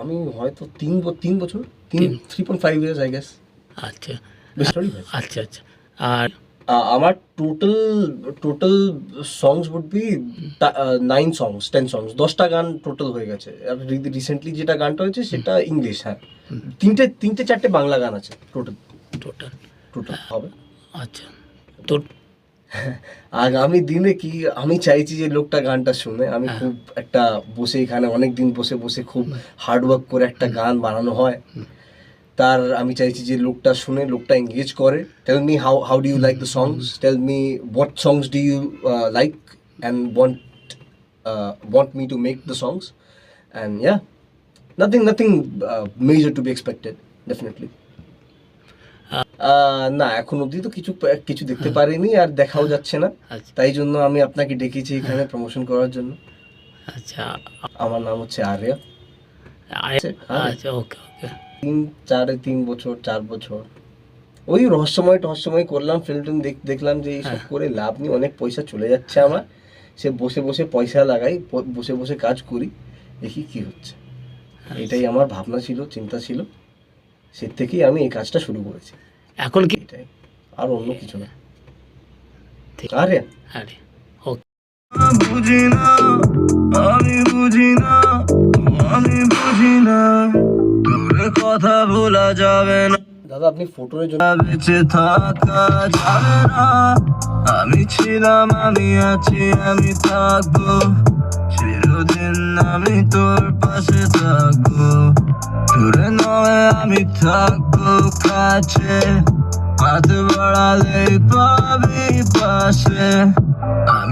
আমি হয়তো তিন তিন বছর তিন। Three point five years I guess আচ্ছা। আচ্ছা আচ্ছা। আর? আমার total total songs would be nine songs ten songs দশটা গান টোটাল হয়ে গেছে। আর রিসেন্টলি যেটা গানটা হয়েছে সেটা ইংলিশ হ্যাঁ। তিনটে তিনটে চারটে বাংলা গান আছে টোটাল টোটাল টোটাল হবে। আচ্ছা। তোর আগামী দিনে কি আমি চাইছি যে লোকটা গানটা শুনে। আমি হ্যাঁ। খুব একটা বসে এখানে অনেক দিন বসে বসে খুব হার্ড ওয়ার্ক করে একটা গান বানানো হয়। তার আমি চাইছি যে লোকটা শুনে লোকটা এঙ্গেজ করে। Tell me how how do you like the songs tell me what songs do you like and want want me to make the songs and yeah nothing nothing major to be expected definitely না এখন অবধি তো কিছু কিছু দেখতে পারিনি আর দেখাও যাচ্ছে না। আচ্ছা। তাই জন্য আমি আপনাকে ডেকেছি এখানে প্রমোশন করার জন্য। আচ্ছা। আমার নাম হচ্ছে আর্য়া। আ- হ্যাঁ। আচ্ছা ওকে ওকে। তিন চারে তিন বছর চার বছর। ওই রহস্যময় টহস্যময় করলাম ফিল্ম দেখলাম যে এইসব হ্যাঁ। করে লাভ নেই অনেক পয়সা চলে যাচ্ছে আমার। সে বসে বসে পয়সা লাগাই বসে বসে কাজ করি দেখি কি হচ্ছে। হ্যাঁ। এটাই আমার ভাবনা ছিল চিন্তা ছিল। সে থেকেই আমি এই কাজটা শুরু করেছি। এখন কি? এটাই। আর অন্য কিছু না। ঠিক। আরে আরে বুঝি না আমি বুঝি না আমি বুঝি না তোর কথা ভোলা যাবে না। দাদা আপনি ফটোর জন্য বেঁচে থাকা যাবে না। আমি ছিলাম আমি আছি আমি থাকব। আমি তোর পাশে থাকব। দূরে নয় আমি থাকব কাছে। হাত বাড়ালে পাবি পাশে। আমি